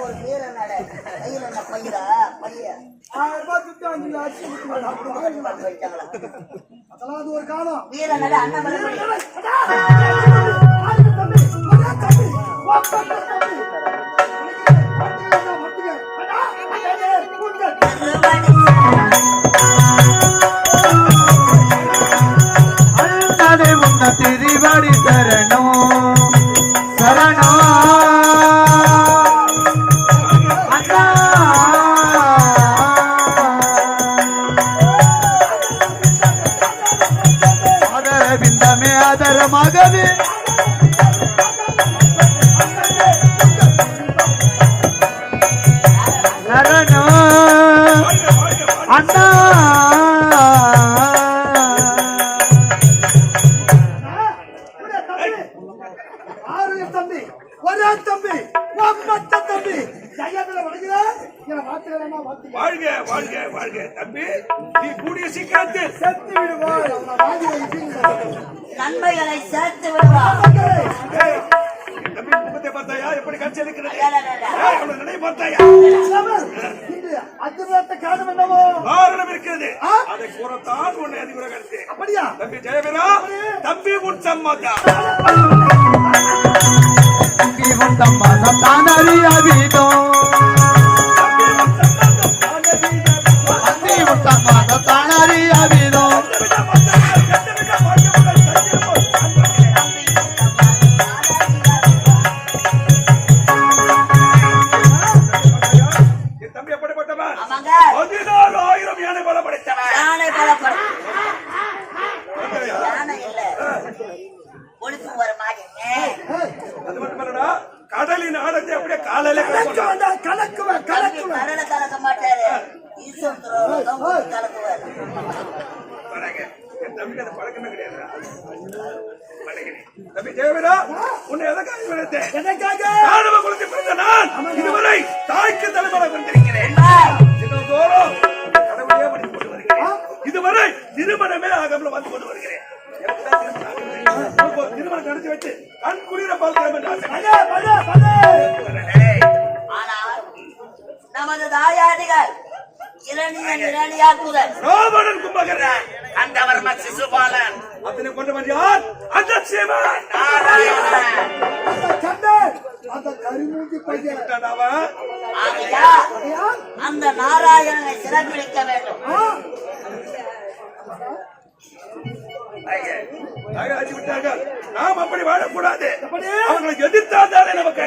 ஒரு பேர் என்னடா கையில் என்ன பையரா பையன். அதெல்லாம் அது ஒரு காலம் வீர நட ஆதாரமாகவே. அண்ணா. தம்பி ஜெயவீரா தம்பி உன் சம்மதா. தம்பி உன் ஆயிரம் யானை பல படைத்தவன் யானை பல படை கொண்டு வருகிறேன். நமது தாயாதிகள் இரணியன் இரணியா ரோபணன் கும்பகரன் கந்தவர்ம சிசுபாலன். அதனை கொண்டவன் யார்? அந்த அந்த நாராயணனை சிறப்பிடிக்க வேண்டும். அழைத்து விட்டார்கள். நாம் அப்படி வாழக்கூடாது. அவங்களுக்கு எதிர்த்தால் தானே நமக்கு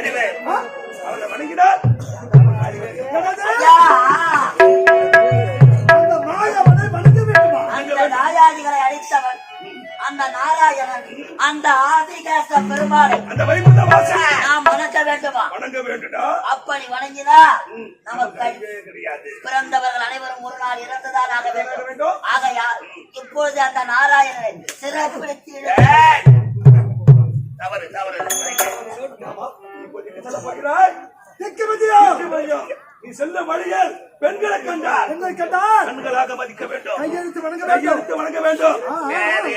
கண்களாக மதிக்க வேண்டும். கையெழுத்து வணங்க கையெழுத்து வணங்க வேண்டும். வேறு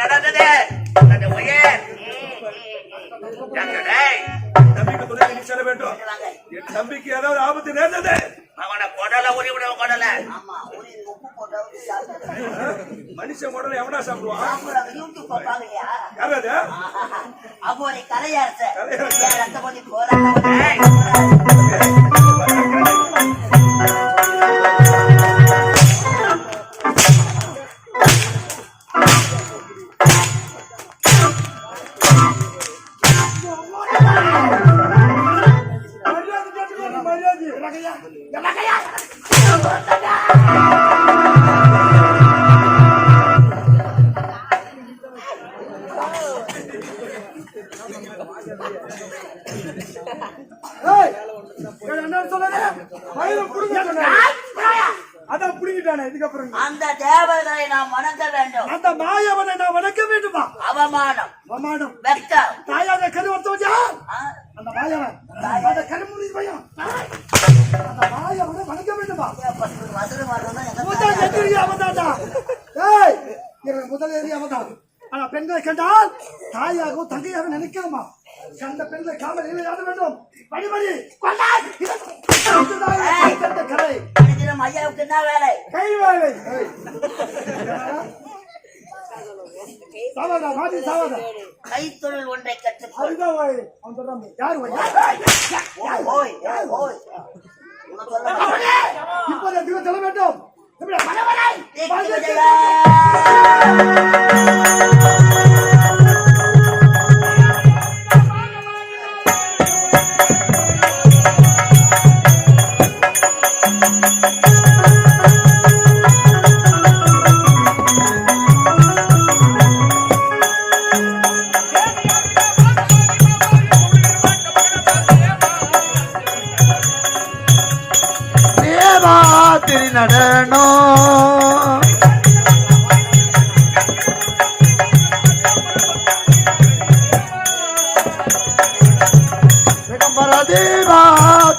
நடந்தது? அந்த உயர். தம்பிக்கு ஆபத்து நேர்ந்தது? உரி விட கொடல. மனுஷன் உடல எவனா சாப்பிடுவான்? யாராவது அப்போ கலையாரச தாயாகவோ தங்கையாக நினைக்கிறோமா கண்ட பெண்களை காமல் இழையாட வேண்டும். வழிபடி கலை ஐயாவுக்கு என்ன வேலை? கை வேலை. சாவாதா மாட்டி சாவாதா கைத்தொழில் ஒன்றை கற்றுக்கொள் யார் ஓய்? வேண்டும்.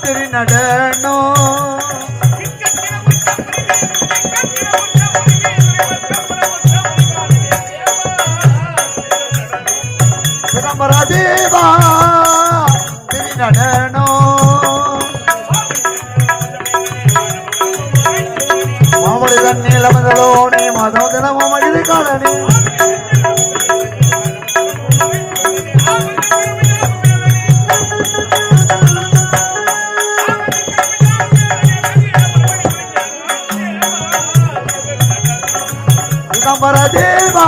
திருநடனம் குமர தேவா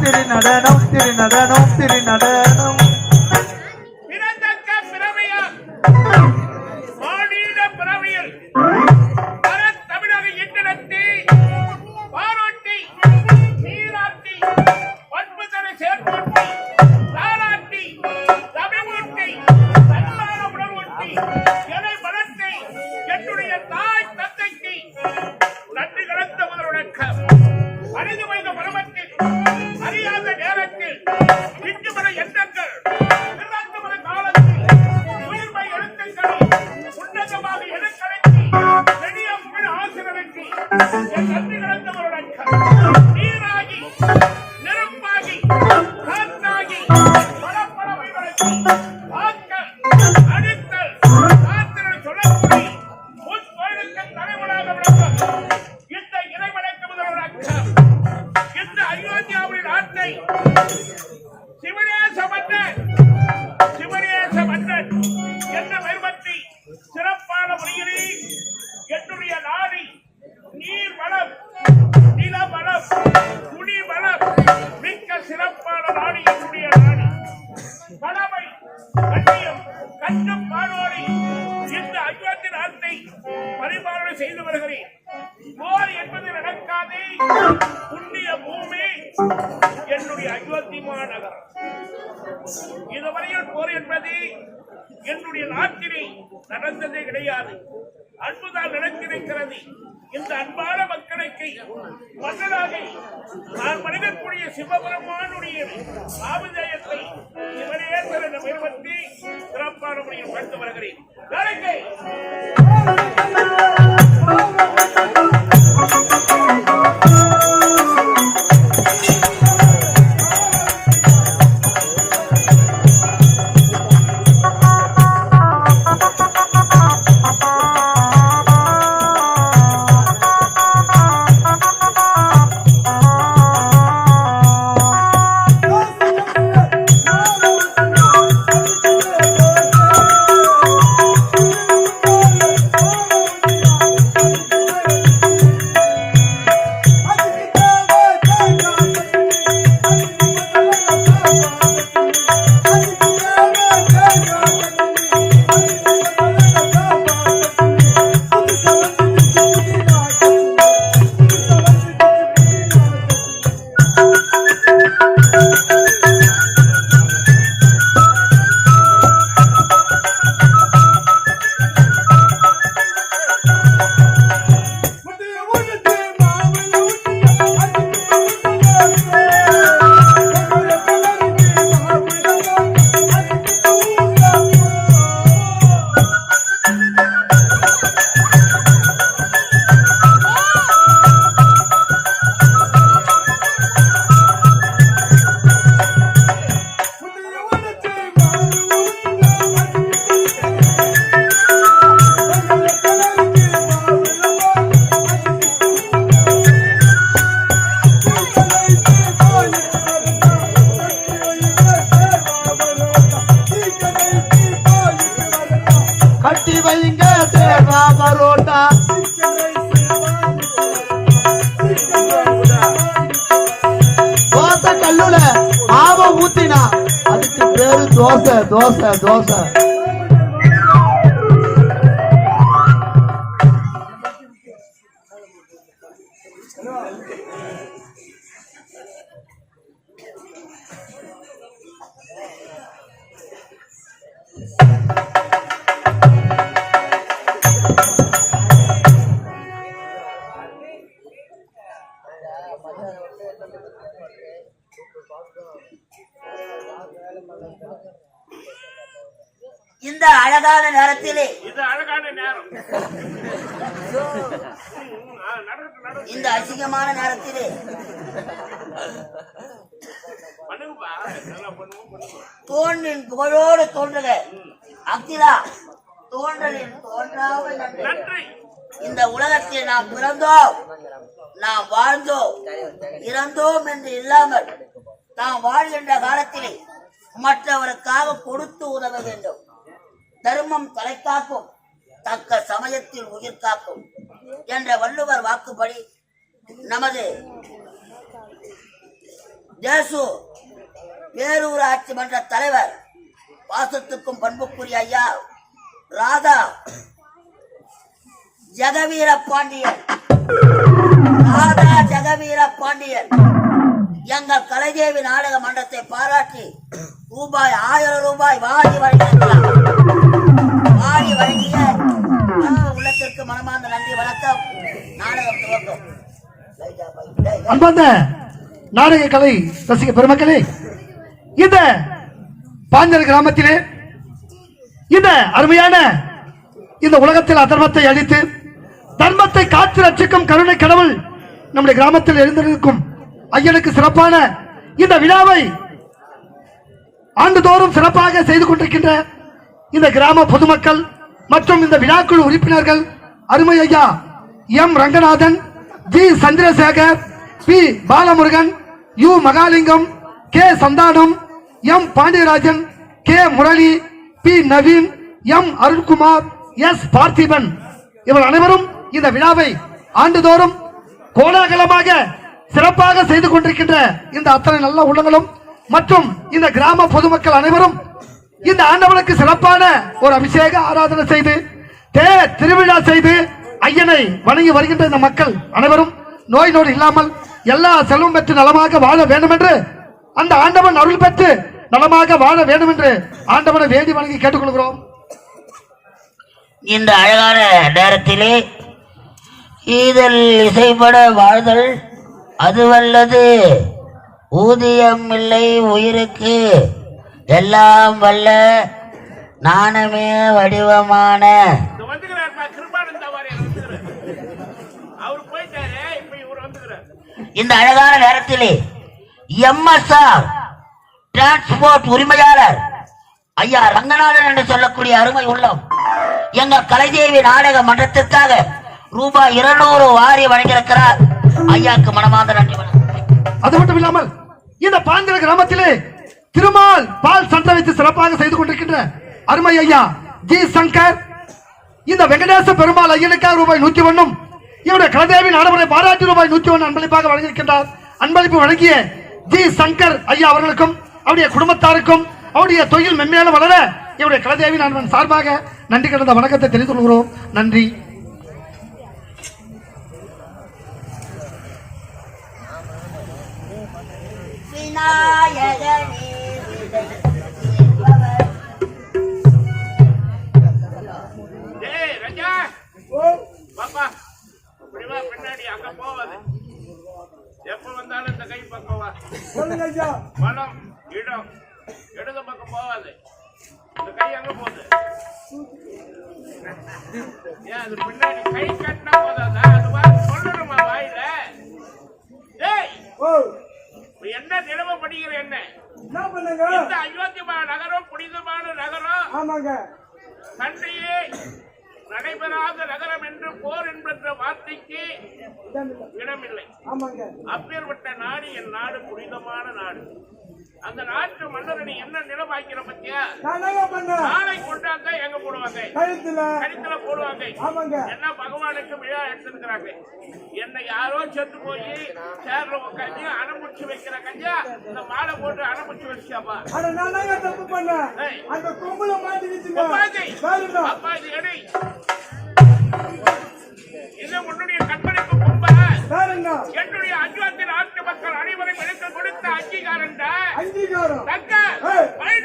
திருநடனம் திருநடனம் திருநடனம். நாட்டிலே நடந்ததே கிடையாது. அன்புதான் நடந்திருக்கிறது இந்த அன்பான மக்களுக்கு மக்களாக நான் மனிதக்கூடிய சிவபெருமானுடைய ஆபிதயத்தை இவரே பிறந்த பெருமத்தி சிறப்பான முறையில் வாழ்த்து வருகிறேன். பேரு தோசை தோசை தோசை. அசிங்கமான நேரத்திலே. தோன்றின் புகழோடு தோன்றுக. அக்திலா தோன்றலின் தோன்றாமல் நன்றி. நன்றி. இந்த உலகத்தில் நாம் பிறந்தோம் நாம் வாழ்ந்தோம் இறந்தோம் என்று இல்லாமல் நாம் வாழ்கின்ற காலத்திலே மற்றவருக்காக கொடுத்து உதவ வேண்டும். தர்மம் தலை காக்கும் தக்க சமயத்தில் உயிர் காக்கும் என்ற வள்ளுவர் வாக்குப்படி நமது தேசு பேரூராட்சி மன்ற தலைவர் பாசத்துக்கும் பண்புக்குரிய ஐயா ராதா ஜெகவீர பாண்டியன். ராதா ஜெகவீர பாண்டியன். எங்கள் கலைதேவி நாடக மன்றத்தை பாராட்டி ரூபாய் ஆயிரம் ரூபாய் வாங்கி வருகிறார் அன்பார்ந்த நாடக கலை ரசிக பெருமக்களே இந்த பாஞ்சல் கிராமத்திலே இந்த அருமையான இந்த உலகத்தில் அதர்மத்தை அழித்து தர்மத்தை காத்து ரட்சிக்கும் கருணை கடவுள் நம்முடைய கிராமத்தில் எழுந்திருக்கும் ஐயனுக்கு சிறப்பான இந்த விழாவை ஆண்டுதோறும் சிறப்பாக செய்து கொண்டிருக்கின்ற இந்த கிராம பொதுமக்கள் மற்றும் இந்த விழாக்குழு உறுப்பினர்கள் அருமை ஐயா M Ranganathan G Chandrasekar P. Balamurugan U. Mahalingam K. Santhanam M. Pandiyarajan K. Murali P. Naveen M. Arunkumar S. Parthiban. இவர் அனைவரும் இந்த விழாவை ஆண்டுதோறும் கோலாகலமாக சிறப்பாக செய்து கொண்டிருக்கின்ற இந்த அத்தனை நல்ல உள்ளங்களும் மற்றும் இந்த கிராம பொதுமக்கள் அனைவரும் இந்த ஆண்டவனுக்கு சிறப்பான ஒரு அபிஷேக ஆராதனை செய்து தே. திருவிழா செய்து ஐயனை வணங்கி வருகின்ற இந்த மக்கள் அனைவரும் நோய் நோடு இல்லாமல் எல்லா செல்வம் பெற்று நலமாக வாழ வேண்டும் என்று அந்த ஆண்டவன் அருள் பெற்று நலமாக வாழ வேண்டும் என்று ஆண்டவனை வேண்டி வணங்கி கேட்டுக்கொள்கிறோம். இந்த அழகான நேரத்திலே ஈதல் இசைப்பட வாழ்தல் அதுவல்லது. ஊதியம் இல்லை உயிருக்கு. எல்லாம் வல்ல நாணமே வடிவமான. இந்த அழகான நேரத்திலே எம்எஸ்ஆர் டிரான்ஸ்போர்ட் உரிமையாளர் ஐயா ரங்கநாதன் என்று சொல்லக்கூடிய அருமை உள்ளம். எங்கள் கலைதேவி நாடக மன்றத்திற்காக ரூபாய் இருநூறு வாரி வழங்கியிருக்கிறார். ஐயாக்கு மனமார்ந்த நன்றி அது மட்டும் இல்லாமல் இந்த பாஞ்சல கிராமத்திலே திருமால் பால் சந்தை வைத்து சிறப்பாக செய்து கொண்டிருக்கின்ற அருமை ஐயா ஜி சங்கர் இந்த வெங்கடேச பெருமாள் ஐயனுக்காக ரூபாய் நூத்தி ஒன்னும் இவருடைய கலதேவி நாடமுறை பாராட்டி ரூபாய் நூத்தி ஒன்று அன்பளிப்பாக வழங்கியிருக்கின்றார். அன்பளிப்பு வழங்கிய ஜி சங்கர் ஐயா அவர்களுக்கும் அவருடைய குடும்பத்தாருக்கும் அவருடைய தொழில் மென்மேலும் வளர இவருடைய கலதேவி நான் சார்பாக நன்றி கடந்த வணக்கத்தை தெரிந்து கொள்கிறோம். நன்றி. இப்ப என்ன? பண்ணுங்க? இந்த அயோத்திமா நகரம் புனிதமான நகரம் ஆமாங்க. சண்டையே நடைபெறாத நகரம் என்று போர் என்கின்ற வார்த்தைக்கு இடமில்லை. ஆமாங்க. அப்பேற்பட்ட நாடு என் நாடு புனிதமான நாடு. அந்த நாட்டு மன்னரை நீ என்ன நிலமாக்கிற பத்தியா? நாளை கொண்டாந்தா எங்க போடுவாங்க? கழுத்துல. கழுத்துல போடுவாங்க. ஆமாங்க. என்ன பகவானுக்கு விழா எடுத்திருக்கிறாங்க? என்னை யாரோ செத்து போய் சேர்ல உட்காந்து அனுப்பிச்சு வைக்கிற கஞ்சா இந்த மாலை போட்டு அனுப்பிச்சு வச்சாப்பா தப்பு பண்ணேன்? ஏய். அந்த கொம்புல மாட்டிக்கிச்சுங்க. அப்பாஜி. வேறுண்டா அப்பா இது எடை. இது உன்னுடைய கண்மணிக்கு கொம்ப என்னுடைய அஞ்சுவத்தி நாட்டு மக்கள் அனைவரும் எனக்கு கொடுத்த அங்கீகாரம் அங்கீகாரம். தக்க மணி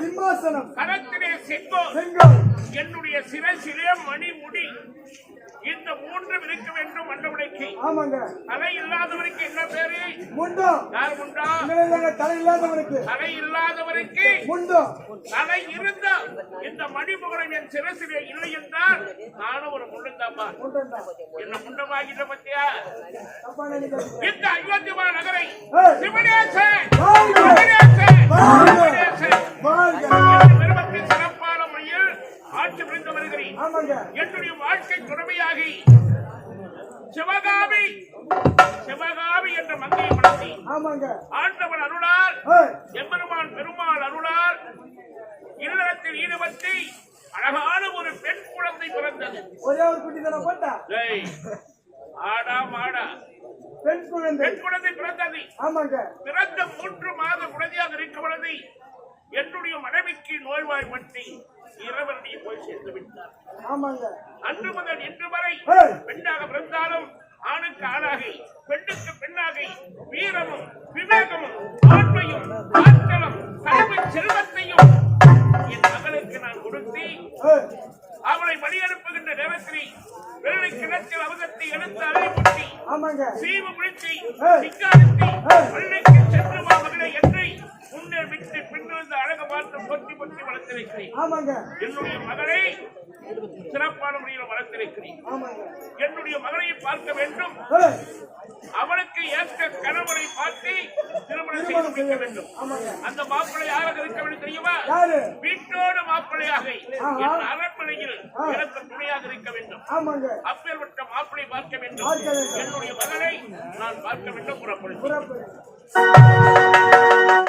சிம்மாசனம். கரத்திலே செங்கல். என்னுடைய சிரசிலே மணிமுடி. இந்த மூன்றும் இருக்க வேண்டும் மண்டபுடைக்கு ஆமாங்க. தலை இல்லாதவருக்கு என்ன பேரு? முண்டம் யார் இல்லைங்க தலை இல்லாதவனுக்கு. தலை இல்லாதவருக்கு முண்டம் தலை இருந்த இந்த மணிமுகரம் என் சிரசிலே இல்லை என்றால் நானும் ஒரு முண்டம்டா. என்ன முண்டமாகிட்ட பத்தியா. இந்த அயோத்தியமா நகரை. சிவனேசன்! சிவனேசன்! சிவனேசன் வாழ்க! என்ற நிறுவனத்தின் சிறப்பான முறையில் ஆட்சி புரிந்து வருகிறேன். ஆமாங்க. என்னுடைய வாழ்க்கை துணைமையாகி சிவகாமி சிவகாமி என்ற மங்கையை வளர்த்தி ஆமாங்க. ஆண்டவன் அருளால் ஏய், எம்பெருமான் பெருமாள் அருளால் இல்லறத்தில் ஈடுபட்டு அழகான ஒரு பெண் குழந்தை பிறந்தது. ஒரே ஒரு குட்டி தானே போட்டா? ஆடா மாடா. பெண் குழந்தை. பெண் குழந்தை பிறந்தது. ஆமாங்க. பிறந்த மூன்று மாத குழந்தையாக இருக்கும் பொழுது என்னுடைய மனைவிக்கு நோய்வாய்ப்பட்டு இரவரடி போய் சேர்ந்து விட்டார் அன்று முதல் இன்று வரை. பெண்ணாக பிறந்தாலும் ஆணுக்கு ஆணாகி பெண்ணுக்கு பெண்ணாகி வீரமும் விவேகமும் ஆண்மையும் ஆற்றலும் கல்வி செல்வத்தையும் என் மகளுக்கு நான் கொடுத்து அவளை வழி அனுப்புகின்ற நேரத்தில் வெள்ளை கிணத்தில் அவகத்தை எடுத்து ஆமாங்க சீவு. சிங்காரத்தை ஏய். பள்ளிக்கு சென்று மகளே என்று முன்னே விட்டு பின்னிருந்து அழகு பார்த்து பொத்தி பொத்தி வளர்த்திருக்கிறேன். என்னுடைய மகளை சிறப்பான முறையில் வளர்த்திருக்கிறேன். என்னுடைய மகளை பார்க்க வேண்டும். ஏய், அவளுக்கு ஏற்ற கணவனை பார்த்து திருமணம் செய்து வைக்க வேண்டும். அந்த மாப்பிள்ளை யாராக இருக்க வேண்டும் தெரியுமா வீட்டோடு மாப்பிள்ளையாக. என் அரண்மனையில். எனக்கு துணையாக இருக்க வேண்டும். அப்பேற்பட்ட மாப்பிளை பார்க்க வேண்டும். என்னுடைய மகனை நான் பார்க்க வேண்டும். புறப்படுகிறேன் புறப்படு.